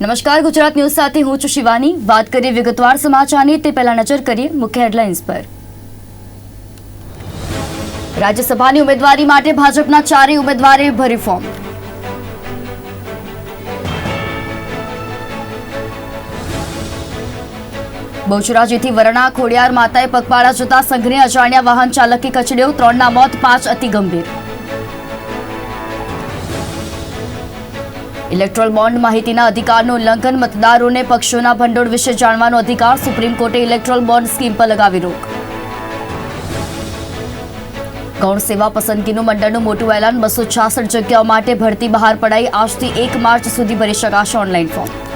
નમસ્કાર, ગુજરાત ન્યૂઝ સાથે હું છું શિવાની. વાત કરીએ વિગતવાર સમાચારની, તે પહેલા નજર કરીએ મુખ્ય હેડલાઇન્સ પર. રાજ્યસભાની ઉમેદવારી માટે ભાજપના ચારેય ઉમેદવારે ભર્યું ફોર્મ. બહુચરાજીથી વરણા, ખોડિયાર માતાએ પગપાળા જતા સંઘને અજાણ્યા વાહન ચાલકે કચડ્યો ત્રણના મોત, પાંચ અતિ ગંભીર. ઇલેક્ટ્રોલ બોન્ડ માહિતીના અધિકારનું ઉલ્લંઘન મતદારોને પક્ષોના ભંડોળ વિશે જાણવાનો અધિકાર સુપ્રીમ કોર્ટે ઇલેક્ટ્રોલ બોન્ડ સ્કીમ પર લગાવી રોક. ગૌણ સેવા પસંદગીનું મંડળનું મોટું એલાન બસો છાસઠ જગ્યાઓ માટે ભરતી બહાર પડાઈ આજથી એક માર્ચ સુધી ભરી શકાશે ઓનલાઈન ફોર્મ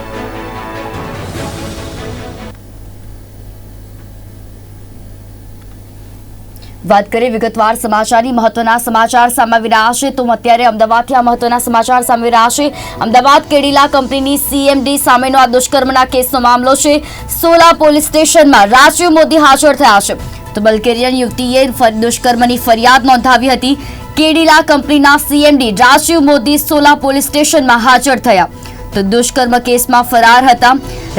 વાત કરીએ વિગતવાર સમાચારની, મહત્વના સમાચાર સામે રહ્યા છે તો અત્યારે અમદાવાદથી આ મહત્વના સમાચાર સામે રહ્યા છે અમદાવાદ કેડીલા કંપનીની સીએમડી સામેનો આ દુષ્કર્મના કેસનો મામલો છે. સોલા પોલીસ સ્ટેશનમાં રાજીવ મોદી હાજર થયા છે. તો બલ્ગેરિયન યુવતીએ દુષ્કર્મની ફરિયાદ નોંધાવી હતી. કેડીલા કંપનીના સીએમડી રાજીવ મોદી સોલા પોલીસ સ્ટેશનમાં હાજર થયા. તો દુષ્કર્મ કેસમાં ફરાર હતા.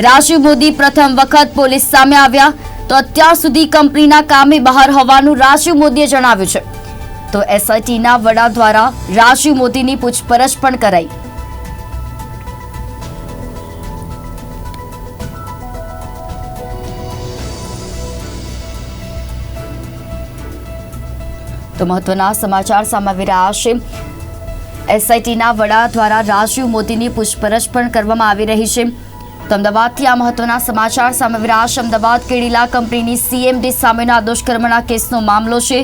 રાજીવ મોદી પ્રથમ વખત પોલીસ સામે આવ્યા. તો અત્યાર સુધી કંપનીના કામે બહાર હોવાનું રાજીવ મોદીએ જણાવ્યું છે. તો એસઆઈટીના વડા દ્વારા રાજીવ મોદીની પૂછપરછ પણ કરાઈ. તો મહત્વના સમાચાર સામે આવી રહ્યા છે. એસઆઈટીના વડા દ્વારા રાજીવ મોદીની પૂછપરછ પણ કરવામાં આવી રહી છે. તો અમદાવાદથી આ મહત્વના સમાચાર સામે વિરાશ. અમદાવાદ કેડીલા કંપનીની સીએમડી સામેના દુષ્કર્મના કેસનો મામલો છે.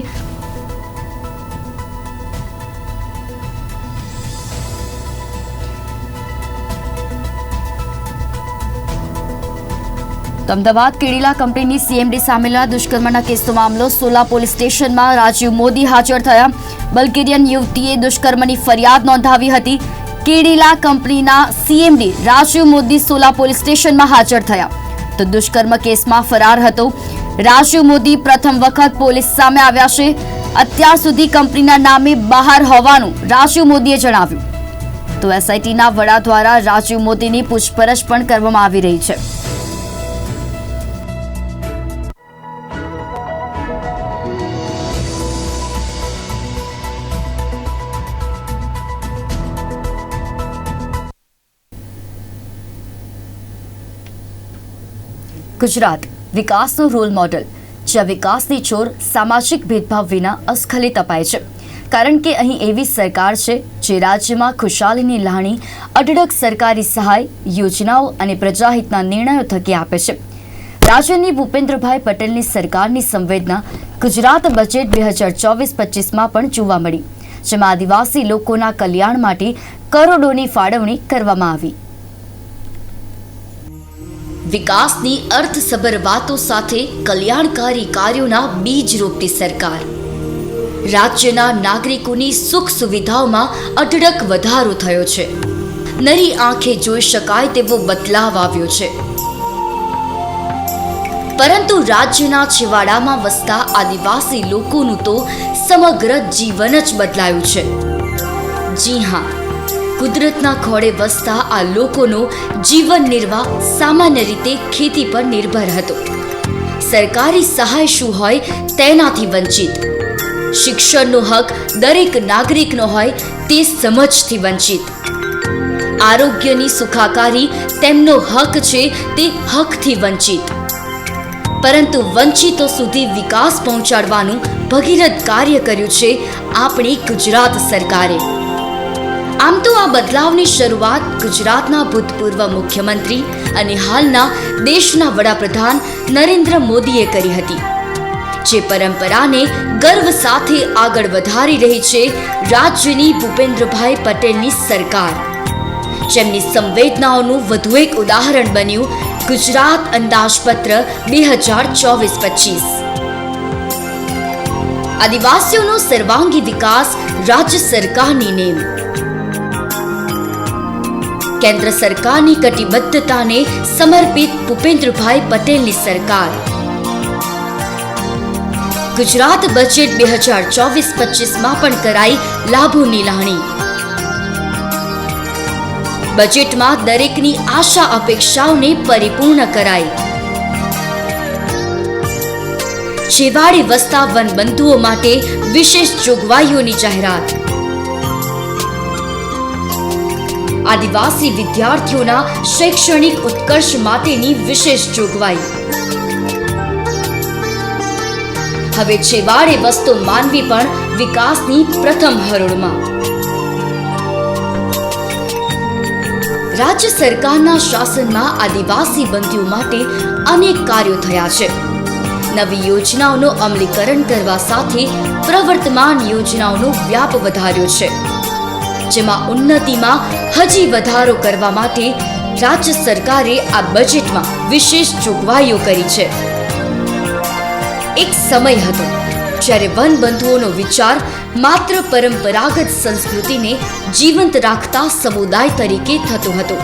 તો અમદાવાદ કેડીલા કંપનીની સીએમડી સામેના દુષ્કર્મના કેસનો મામલો સોલા પોલીસ સ્ટેશનમાં રાજીવ મોદી હાજર થયા. બલ્ગેરિયન યુવતીએ દુષ્કર્મની ફરિયાદ નોંધાવી હતી. કેડીલા કંપનીના સીએમડી રાજીવ મોદી સોલા પોલીસ સ્ટેશનમાં હાજર થયા. તો દુષ્કર્મ કેસમાં ફરાર હતો. રાજીવ મોદી પ્રથમ વખત પોલીસ સામે આવ્યા છે. અત્યાર સુધી કંપનીના નામે બહાર હોવાનું રાજીવ મોદીએ જણાવ્યું. તો એસઆઈટીના વડા દ્વારા રાજીવ મોદીની પૂછપરછ પણ કરવામાં આવી રહી છે. ગુજરાત, વિકાસનું રોલ મોડલ જ્યાં વિકાસની છોર સામાજિક ભેદભાવ વિના અસ્ખલિત અપાય છે. કારણ કે અહીં એવી સરકાર છે, જે રાજ્યમાં ખુશાલીની લાણી, અઢળક સરકારી સહાય, યોજનાઓ અને પ્રજાહિતના નિર્ણયો થકી આપે છે. રાજ્યની ભૂપેન્દ્રભાઈ પટેલની સરકારની સંવેદના ગુજરાત બજેટ બે હજાર ચોવીસ પચીસમાં પણ જોવા મળી, જેમાં આદિવાસી લોકોના કલ્યાણ માટે કરોડોની ફાળવણી કરવામાં આવી. વિકાસની અર્થસભર વાતો સાથે કલ્યાણકારી કાર્યોના બીજ રોપતી સરકાર. રાજ્યના નાગરિકોની સુખ સુવિધાઓમાં અઢળક વધારો થયો છે. નરી આંખે જોઈ શકાય તેવો બદલાવ આવ્યો છે. પરંતુ રાજ્યના છેવાડામાં વસતા આદિવાસી લોકોનું તો સમગ્ર જીવન જ બદલાયું છે. જી હા કુદરતના ખોળે વસતા આ લોકોનો જીવન નિર્વાહ સામાન્ય રીતે ખેતી પર નિર્ભર હતો. સરકારી સહાય શું હોય તેનાથી વંચિત. શિક્ષણનો હક દરેક નાગરિકનો હોય તે સમજથી વંચિત. આરોગ્યની સુખાકારી તેમનો હક છે તે હકથી વંચિત. પરંતુ વંચિતો સુધી વિકાસ પહોંચાડવાનું ભગીરથ કાર્ય કર્યું છે આપણી ગુજરાત સરકારે. આમ તો આ બદલાવની શરૂઆત ગુજરાતના ભૂતપૂર્વ મુખ્યમંત્રી અને હાલના દેશના વડાપ્રધાન નરેન્દ્ર મોદીએ કરી હતી, જે પરંપરાને ગર્વ સાથે આગળ વધારી રહી છે રાજ્યની ભૂપેન્દ્રભાઈ પટેલની સરકાર. જેમની સંવેદનાઓનું વધુ એક ઉદાહરણ બન્યું ગુજરાત અંદાજપત્ર બે હજાર ચોવીસ પચીસ. આદિવાસીઓનો સર્વાંગી વિકાસ રાજ્ય સરકારની નેમ. કેન્દ્ર સરકારની કટિબદ્ધતાને સમર્પિત ભૂપેન્દ્રભાઈ પટેલની સરકાર. ગુજરાત બજેટ બે હજાર ચોવીસ પચીસમાં પણ કરાઈ લાભોની લાણી બજેટમાં દરેકની આશા અપેક્ષાઓને પરિપૂર્ણ કરાઈ. છેવાડે વસતા વનબંધુઓ માટે વિશેષ જોગવાઈઓની જાહેરાત. આદિવાસી વિદ્યાર્થીઓના શૈક્ષણિક ઉત્કર્ષ માટેની વિશેષ જોગવાઈ. હવે છેવાડે વસ્તુ માનવી પણ વિકાસની પ્રથમ હરોળમાં. રાજ્ય સરકારના શાસનમાં આદિવાસી બંધીઓ માટે અનેક કાર્યો થયા છે. નવી યોજનાઓનું અમલીકરણ કરવા સાથે પ્રવર્તમાન યોજનાઓનો વ્યાપ વધાર્યો છે. જેમાં ઉન્નતિમાં હજી વધારો કરવા માટે રાજ્ય સરકારે આ બજેટમાં વિશેષ જોગવાઈઓ કરી છે. એક સમય હતો જ્યારે વનબંધુઓનો વિચાર માત્ર પરંપરાગત સંસ્કૃતિને જીવંત રાખતા સમુદાય તરીકે થતો હતો.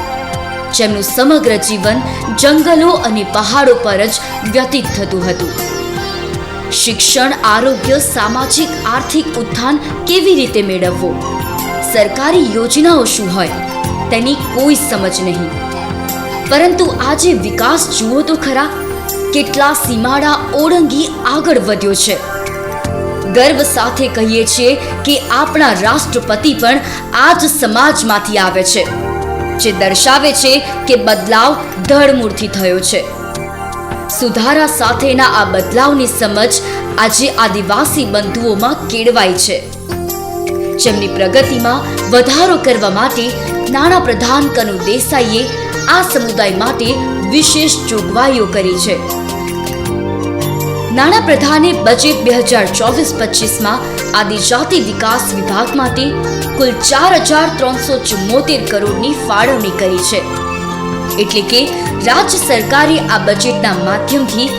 જેમનું સમગ્ર જીવન જંગલો અને પહાડો પર જ વ્યતીત થતું હતું. શિક્ષણ, આરોગ્ય, સામાજિક, આર્થિક ઉત્થાન કેવી રીતે મેળવવું? સરકારી યોજનાઓ શું હોય, તેની કોઈ સમજ નહીં. પરંતુ આજે વિકાસ જુઓ તો ખરા, કેટલા સીમાડા ઓળંગી આગળ વધ્યો છે. ગર્વ સાથે કહીએ છીએ કે આપણા રાષ્ટ્રપતિ પણ આ જ સમાજમાંથી આવે છે, જે દર્શાવે છે કે બદલાવ ધડમૂળથી થયો છે. સુધારા સાથેના આ બદલાવની સમજ આજે આદિવાસી બંધુઓમાં કેળવાય છે. જેમની પ્રગતિમાં વધારો કરવા માટે નાણાં પ્રધાન કનુ દેસાઈએ આ સમુદાય માટે વિશેષ જોગવાઈઓ કરી છે. નાણાં પ્રધાને બજેટ બે હજાર ચોવીસ પચીસમાં આદિજાતિ વિકાસ વિભાગ માટે કુલ ચાર હજાર ત્રણસો ચુમ્મોતેર કરોડની ફાળવણી કરી છે. એટલે કે રાજ્ય સરકારે આ બજેટના માધ્યમથી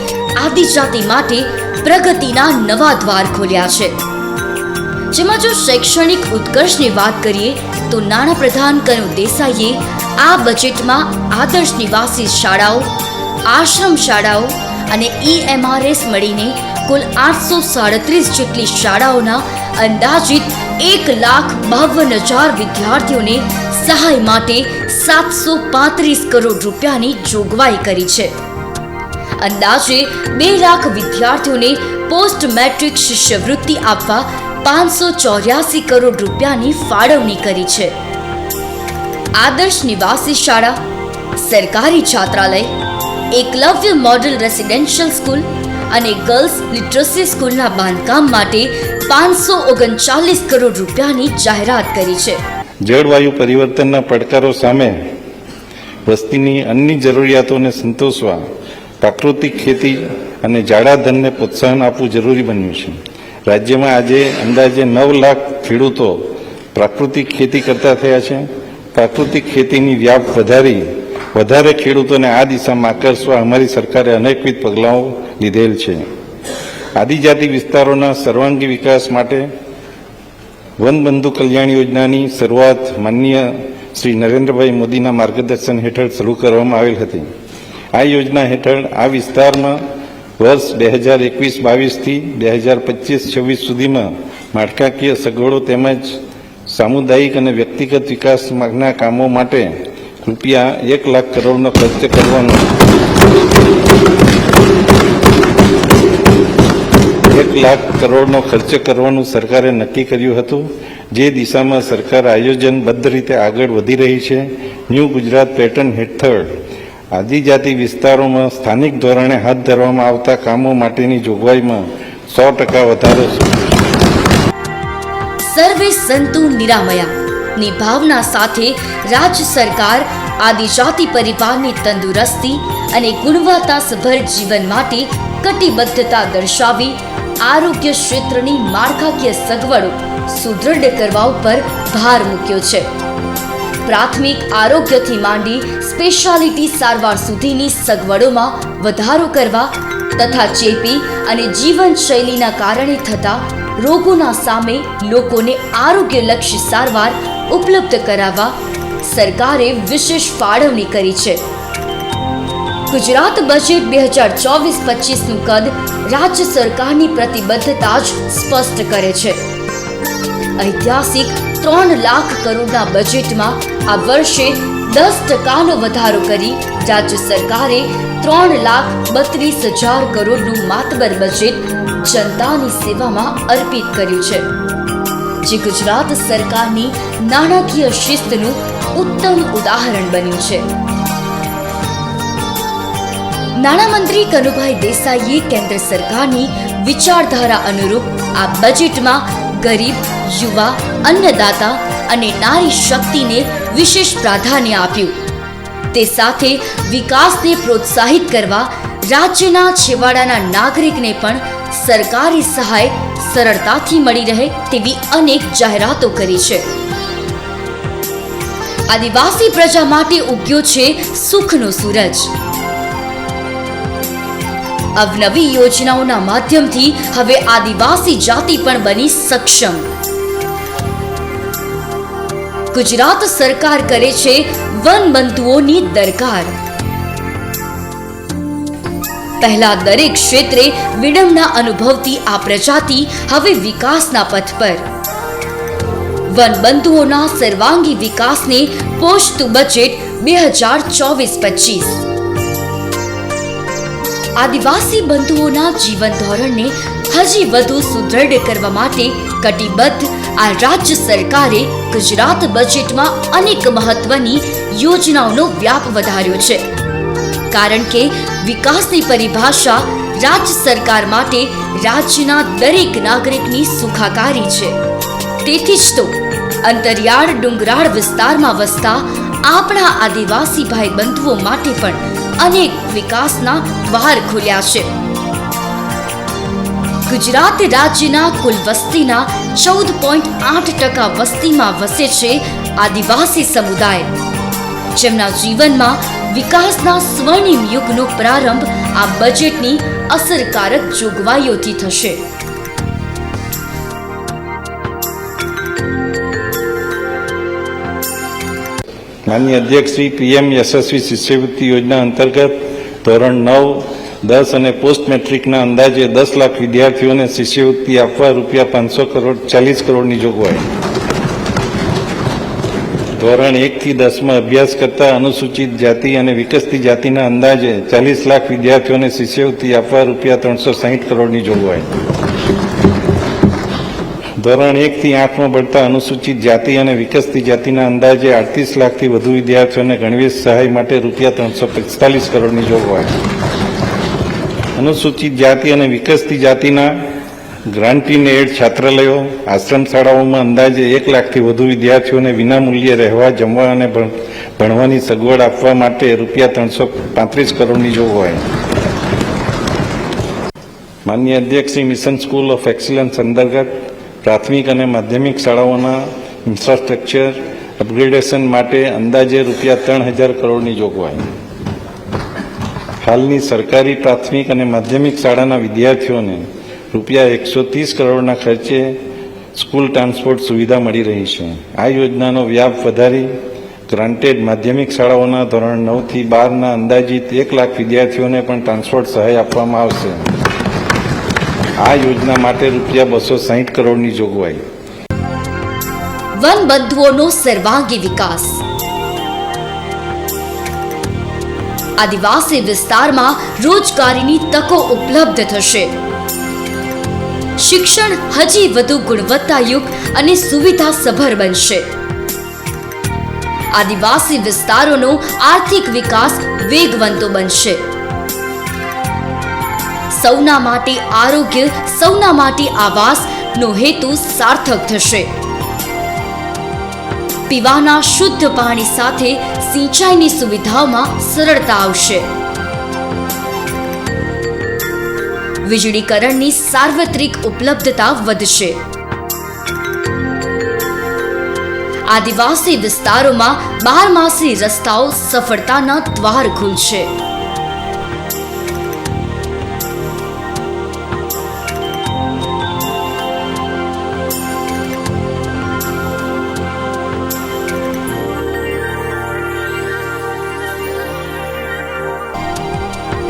આદિજાતિ માટે પ્રગતિના નવા દ્વાર ખોલ્યા છે. જેમાં જો શૈક્ષણિક ઉત્કર્ષની વાત કરીએ, તો નાણાં પ્રધાન કનુ દેસાઈએ આ બજેટમાં આદર્શ નિવાસી શાળાઓ, આશ્રમ શાળાઓ અને ઈએમઆરએસ મળીને કુલ આઠસો સાડત્રીસ જેટલી શાળાઓના અંદાજિત એક લાખ બાવન હજાર વિદ્યાર્થીઓને સહાય માટે સાતસો પાંત્રીસ કરોડ રૂપિયાની જોગવાઈ કરી છે. અંદાજે બે લાખ વિદ્યાર્થીઓને પોસ્ટ મેટ્રિક શિષ્યવૃત્તિ આપવા પાંચસો ચોર્યાસી કરોડ રૂપિયાની ફાળવણી કરી છે. આદર્શ નિવાસી શાળા, સરકારી છાત્રાલય, એકલવ્ય મોડલ રેસિડેન્શિયલ સ્કૂલ અને ગર્લ્સ લિટરસી સ્કૂલના બાંધકામ માટે પાંચસો ઓગણચાલીસ કરોડ રૂપિયાની જાહેરાત કરી છે. જળવાયુ પરિવર્તનના પડકારો સામે વસ્તીની અન્ય જરૂરિયાતોને સંતોષવા, પ્રાકૃતિક ખેતી અને જાડા ધનને પ્રોત્સાહન આપવું જરૂરી બન્યું છે. રાજ્યમાં આજે અંદાજે નવ લાખ ખેડૂતો પ્રાકૃતિક ખેતી કરતા થયા છે. પ્રાકૃતિક ખેતીની વ્યાપ વધારી વધારે ખેડૂતોને આ દિશામાં આકર્ષવા અમારી સરકારે અનેકવિધ પગલાઓ લીધેલ છે. આદિજાતિ વિસ્તારોના સર્વાંગી વિકાસ માટે વનબંધુ કલ્યાણ યોજનાની શરૂઆત માનનીય શ્રી નરેન્દ્રભાઈ મોદીના માર્ગદર્શન હેઠળ શરૂ કરવામાં આવેલ હતી. આ યોજના હેઠળ આ વિસ્તારમાં વર્ષ બે હજાર એકવીસ બાવીસથી બે હજાર પચીસ છવ્વીસ સુધીમાં માળખાકીય સગવડો તેમજ સામુદાયિક અને વ્યક્તિગત વિકાસના કામો માટે રૂપિયા એક લાખ કરોડનો ખર્ચ કરવાનો એક લાખ કરોડનો ખર્ચ કરવાનું સરકારે નક્કી કર્યું હતું. જે દિશામાં સરકાર આયોજનબદ્ધ રીતે આગળ વધી રહી છે. ન્યૂ ગુજરાત પેટર્ન હેઠળ આદિજાતિ વિસ્તારોમાં સ્થાનિક ધોરણે હાથ ધરવામાં આવતા કામો માટેની જોગવાઈમાં સો ટકા વધારો સર્વે સંતુ નિરામયા. ની ભાવના સાથે રાજ્ય સરકાર આદિજાતિ પરિવારની તંદુરસ્તી અને ગુણવત્તાસભર જીવન માટે કટિબદ્ધતા દર્શાવી આરોગ્ય ક્ષેત્રની માળખાકીય સગવડો સુદૃઢ કરવા ઉપર ભાર મૂક્યો છે. પ્રાથમિક આરોગ્યથી માંડી સ્પેશિયાલિટી સારવાર સુધીની સગવડોમાં વધારો કરવા તથા ચેપી અને જીવનશૈલીના કારણે થતા રોગોના સામે લોકોને આરોગ્યલક્ષી સારવાર ઉપલબ્ધ કરાવવા સરકારે વિશેષ ફાળવણી કરી છે. ગુજરાત બજેટ બે હજાર ચોવીસ પચીસનું કદ રાજ્ય સરકારની પ્રતિબદ્ધતા જ સ્પષ્ટ કરે છે. ઐતિહાસિક ત્રણ લાખ કરોડના બજેટમાં આ વર્ષે દસ ટકાનો વધારો કરી રાજ્ય સરકારે ત્રણ લાખ બત્રીસ હજાર કરોડનું માતબર બજેટ જનતાની સેવામાં અર્પિત કર્યું છે. જે ગુજરાત સરકારની નાણાકીય શિસ્તનું ઉત્તમ ઉદાહરણ બન્યું છે. નાણામંત્રી કનુભાઈ દેસાઈએ કેન્દ્ર સરકારની વિચારધારા અનુરૂપ આ બજેટમાં ગરીબ, યુવા, અન્નદાતા અને નારી શક્તિને વિશેષ પ્રાધાન્ય આપ્યું. તે સાથે વિકાસને પ્રોત્સાહિત કરવા રાજ્યના છેવાડાના નાગરિકને પણ સરકારી સહાય સરળતાથી મળી રહે તેવી અનેક જાહેરાતો કરી છે. આદિવાસી પ્રજા માટે ઉગ્યો છે સુખનો સૂરજ. અવનવી યોજનાઓના માધ્યમથી હવે આદિવાસી જાતિ પણ બની સક્ષમ. ગુજરાત સરકાર કરે છે વન બંધુઓની દરકાર. પહેલા દરેક ક્ષેત્રે વિડંબના અનુભવતી આ પ્રજાતિ હવે વિકાસના પથ પર. વન બંધુઓના સર્વાંગી વિકાસને પોષતું બજેટ બે હજાર ચોવીસ પચીસ. આદિવાસી બંધુઓના જીવન ધોરણને હજી વધુ સુદૃઢ કરવા માટે કટિબદ્ધ આ રાજ્ય સરકારે ગુજરાત બજેટમાં અનેક મહત્વની યોજનાઓનો વ્યાપ વધાર્યો છે. કારણ કે વિકાસની પરિભાષા રાજ્ય સરકાર માટે રાજ્યના દરેક નાગરિકની સુખાકારી છે. તેથી જ તો અંતરિયાળ ડુંગરાળ વિસ્તારમાં વસતા આપણા આદિવાસી ભાઈ બંધુઓ માટે પણ અનેક વિકાસના બહાર ખુલ્યા છે. ગુજરાત રાજ્યના કુલ વસ્તીના ચૌદ પોઈન્ટ આઠ ટકા વસ્તીમાં વસે છે આદિવાસી સમુદાય. જેમના જીવનમાં વિકાસના સ્વર્ણિમ યુગનો પ્રારંભ આ બજેટની અસરકારક જોગવાઈઓથી થશે. માનનીય અધ્યક્ષ શ્રી પીએમ યશસ્વી શિષ્યવૃત્તિ યોજના અંતર્ગત ધોરણ નવ, દસ અને પોસ્ટ મેટ્રિકના અંદાજે દસ લાખ વિદ્યાર્થીઓને શિષ્યવૃત્તિ આપવા રૂપિયા પાંચસો કરોડ, ચાલીસ કરોડની જોગવાઈ. ધોરણ એકથી દસમાં અભ્યાસ કરતા અનુસૂચિત જાતિ અને વિકસતી જાતિના અંદાજે ચાલીસ લાખ વિદ્યાર્થીઓને શિષ્યવૃત્તિ આપવા રૂપિયા ત્રણસો સાહીઠ કરોડની જોગવાઈ. ધોરણ એકથી આઠમાં ભણતા અનુસૂચિત જાતિ અને વિકસતી જાતિના અંદાજે અડતીસ લાખથી વધુ વિદ્યાર્થીઓને ગણવેશ સહાય માટે રૂપિયા ત્રણસો પિસ્તાલીસ કરોડની જોગવાઈ અનુસૂચિત જાતિ અને વિકસતી જાતિના ગ્રાન્ટીને એડ છાત્રાલયો આશ્રમ શાળાઓમાં અંદાજે એક લાખથી વધુ વિદ્યાર્થીઓને વિનામૂલ્યે રહેવા, જમવા અને ભણવાની સગવડ આપવા માટે રૂપિયા ત્રણસો પાંત્રીસ કરોડની જોગવાઈ માન્ય અધ્યક્ષ મિશન સ્કૂલ ઓફ એક્સિલન્સ અંતર્ગત પ્રાથમિક અને માધ્યમિક શાળાઓના ઇન્ફ્રાસ્ટ્રક્ચર અપગ્રેડેશન માટે અંદાજે રૂપિયા ત્રણ હજાર કરોડની જોગવાઈ. હાલની સરકારી પ્રાથમિક અને માધ્યમિક શાળાના વિદ્યાર્થીઓને રૂપિયા એકસો ત્રીસ કરોડના ખર્ચે સ્કૂલ ટ્રાન્સપોર્ટ સુવિધા મળી રહી છે. આ યોજનાનો વ્યાપ વધારી ગ્રાન્ટેડ માધ્યમિક શાળાઓના ધોરણ નવથી બારના અંદાજિત એક લાખ વિદ્યાર્થીઓને પણ ટ્રાન્સપોર્ટ સહાય આપવામાં આવશે. આ યોજના માટે રૂપિયા બસો સાહીઠ કરોડની જોગવાઈ. વન બંધુઓનો સર્વાંગી વિકાસ. આદિવાસી વિસ્તારમાં રોજગારીની તકો ઉપલબ્ધ થશે. શિક્ષણ હજી વધુ ગુણવત્તાયુક્ત અને સુવિધાસભર બનશે. આદિવાસી વિસ્તારોનો આર્થિક વિકાસ વેગવંતો બનશે. સૌના માટે આરોગ્ય, સૌના માટે આવાસ નો હેતુ સાર્થક થશે. પીવાના શુદ્ધ પાણી સાથે સિંચાઈની સુવિધાઓમાં સરળતા આવશે. વીજળીકરણની સાર્વત્રિક ઉપલબ્ધતા વધશે. આદિવાસી વિસ્તારોમાં બારમાસી રસ્તાઓ સફળતાના દ્વાર ખુલશે.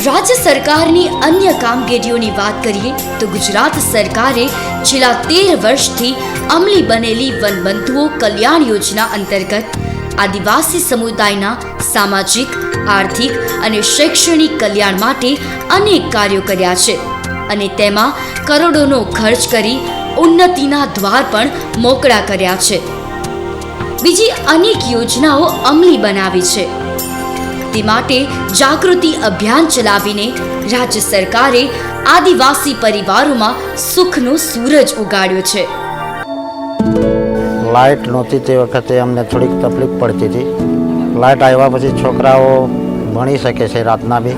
રાજ્ય સરકારની અન્ય કામગીરીઓની વાત કરીએ તો ગુજરાત સરકારે છેલ્લા તેર વર્ષથી અમલી બનેલી વનબંધુઓ કલ્યાણ યોજના અંતર્ગત આદિવાસી સમુદાયના સામાજિક, આર્થિક અને શૈક્ષણિક કલ્યાણ માટે અનેક કાર્યો કર્યા છે અને તેમાં કરોડોનો ખર્ચ કરી ઉન્નતિના દ્વાર પણ મોકળા કર્યા છે. બીજી અનેક યોજનાઓ અમલી બનાવી છે. તે માટે જાગૃતિ અભિયાન ચલાવીને રાજ્ય સરકારે આદિવાસી પરિવારોમાં સુખનો સૂરજ ઉગાડ્યો છે. લાઇટ નહોતી તે વખતે અમને થોડીક તકલીફ પડતી હતી. લાઇટ આવ્યા પછી છોકરાઓ ભણી શકે છે રાતના બી.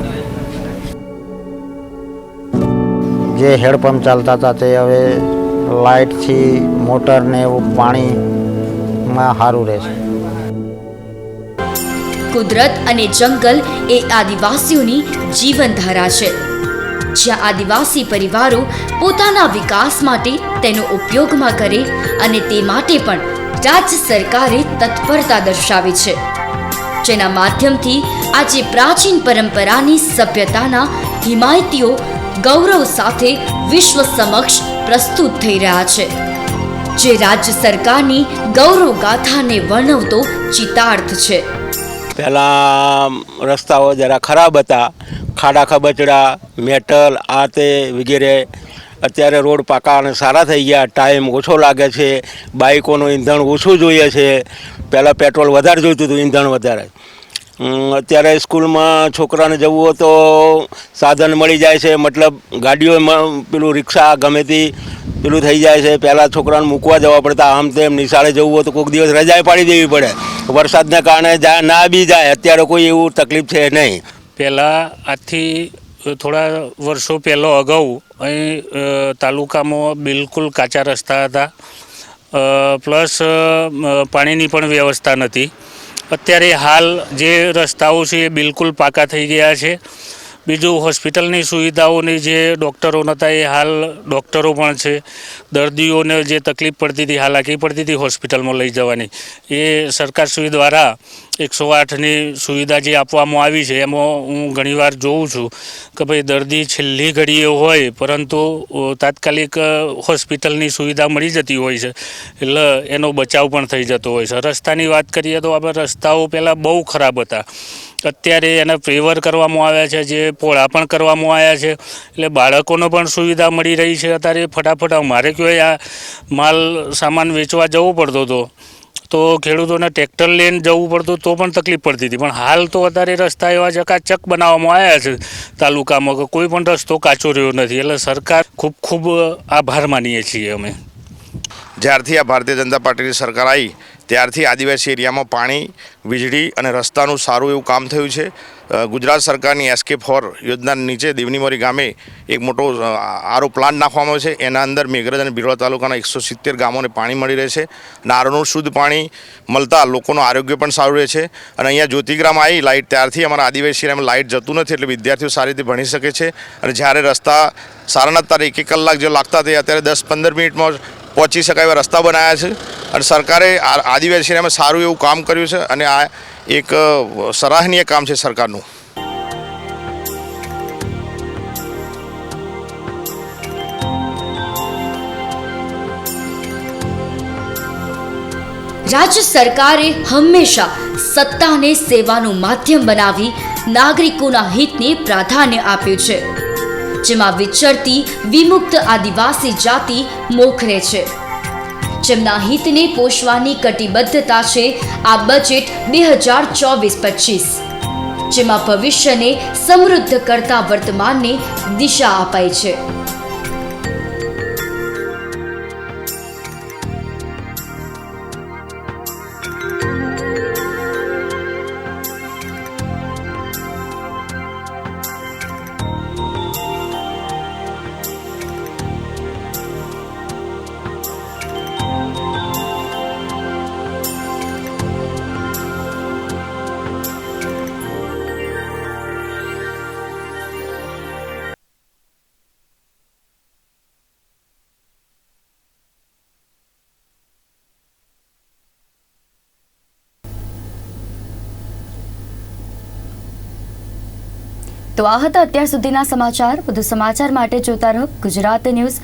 જે હેડપંપ ચાલતા હતા તે હવે લાઇટથી મોટર ને એવું પાણીમાં સારું રહે છે. કુદરત અને જંગલ એ આદિવાસીઓની જીવનધારા છે. જ્યાં આદિવાસી પરિવારો પોતાના વિકાસ માટે તેનો ઉપયોગમાં કરે અને તે માટે પણ રાજ્ય સરકારે તત્પરતા દર્શાવી છે. જેના માધ્યમથી આજે પ્રાચીન પરંપરાની સભ્યતાના હિમાયતીઓ ગૌરવ સાથે વિશ્વ સમક્ષ પ્રસ્તુત થઈ રહ્યા છે. જે રાજ્ય સરકારની ગૌરવ ગાથાને વર્ણવતો ચિતાર્થ છે. પહેલાં રસ્તાઓ જરા ખરાબ હતા. ખાડા ખબચડા, મેટલ આ તે વગેરે. અત્યારે રોડ પાકા અને સારા થઈ ગયા. ટાઈમ ઓછો લાગે છે. બાઇકોનું ઈંધણ ઓછું જોઈએ છે. પહેલાં પેટ્રોલ વધારે જોઈતું હતું, ઈંધણ વધારે. અત્યારે સ્કૂલમાં છોકરાને જવું હોય તો સાધન મળી જાય છે. મતલબ ગાડીઓમાં પેલું રિક્ષા ગમે તે પેલું થઈ જાય છે, પહેલાં છોકરાને મૂકવા જવા પડતા, આમ તેમ નિશાળે જવું હોય તો કોઈક દિવસ રજાએ પાડી દેવી પડે. વરસાદને કારણે ના બી જાય, અત્યારે કોઈ એવું તકલીફ છે નહીં. પહેલાં આજથી થોડા વર્ષો પહેલો અગાઉ અહીં તાલુકામાં બિલકુલ કાચા રસ્તા હતા. પ્લસ પાણીની પણ વ્યવસ્થા નથી અત્યારે હાલ જે રસ્તાઓ છે એ બિલકુલ પાકા થઈ ગયા છે. બીજું હોસ્પિટલની સુવિધાઓની જે ડૉક્ટરો નહોતા એ હાલ ડૉક્ટરો પણ છે. દર્દીઓને જે તકલીફ પડતી હતી હાલાકી પડતી હતી હોસ્પિટલમાં લઈ જવાની. એ સરકારશ્રી દ્વારા એકસો આઠની સુવિધા જે આપવામાં આવી છે, એમાં હું ઘણીવાર જોઉં છું કે ભાઈ દર્દી છેલ્લી ઘડીએ હોય, પરંતુ તાત્કાલિક હોસ્પિટલની સુવિધા મળી જતી હોય છે. એટલે એનો બચાવ પણ થઈ જતો હોય છે. રસ્તાની વાત કરીએ તો આપણે રસ્તાઓ પહેલાં બહુ ખરાબ હતા. અત્યારે એને ફેવર કરવામાં આવ્યા છે, જે પોળા પણ કરવામાં આવ્યા છે, એટલે બાળકોને પણ સુવિધા મળી રહી છે અત્યારે ફટાફટ. મારે કહેવાય આ માલ સામાન વેચવા જવું પડતો હતો, તો ખેડૂતોને ટ્રેક્ટર લઈને જવું પડતું તો પણ તકલીફ પડતી હતી. પણ હાલ તો અત્યારે રસ્તા એવા ચકાચક બનાવવામાં આવ્યા છે તાલુકામાં, કે કોઈ પણ રસ્તો કાચો રહ્યો નથી. એટલે સરકાર ખૂબ ખૂબ આભાર માનીએ છીએ અમે. જ્યારથી આ ભારતીય જનતા પાર્ટીની સરકાર આવી ત્યારથી આદિવાસી એરિયામાં પાણી, વીજળી અને રસ્તાનું સારું એવું કામ થયું છે. ગુજરાત સરકારની એસકે ફોર યોજના નીચે દેવનીમોરી ગામે એક મોટો આરો પ્લાન્ટ નાખવામાં આવ્યો છે. એના અંદર મેઘરજ અને બિરવા તાલુકાના એકસો સિત્તેર ગામોને પાણી મળી રહે છે. નારનું શુદ્ધ પાણી મળતા લોકોનું આરોગ્ય પણ સારું રહે છે. અને અહીંયા જ્યોતિગ્રામ આવી લાઇટ ત્યારથી અમારા આદિવાસી એરિયામાં લાઇટ જતું નથી એટલે વિદ્યાર્થીઓ સારી રીતે ભણી શકે છે. અને જ્યારે રસ્તા સારાના તારે એક એક કલાક જે લાગતા તે અત્યારે દસ પંદર મિનિટમાં પહોંચી શકાય એવા રસ્તા બનાવ્યા છે. અને સરકારે આ આદિવાસી એરિયામાં સારું એવું કામ કર્યું છે અને આ એક સરાહનીય કામ છે સરકારનું. રાજ્ય સરકારે હંમેશા સત્તાને સેવાનું માધ્યમ બનાવી નાગરિકોના હિતને પ્રાધાન્ય આપ્યું છે. જેમાં વિચરતી, વિમુક્ત આદિવાસી જાતિ મોખરે છે. જેમના હિતને પોષવાની કટિબદ્ધતા છે આ બજેટ બે હજાર ચોવીસ પચીસ. જેમાં ભવિષ્યને સમૃદ્ધ કરતા વર્તમાનને દિશા અપાઈ છે. તો આ હતા અત્યાર સુધીના સમાચાર. વધુ સમાચાર માટે જોતા રહો ગુજરાત ન્યૂઝ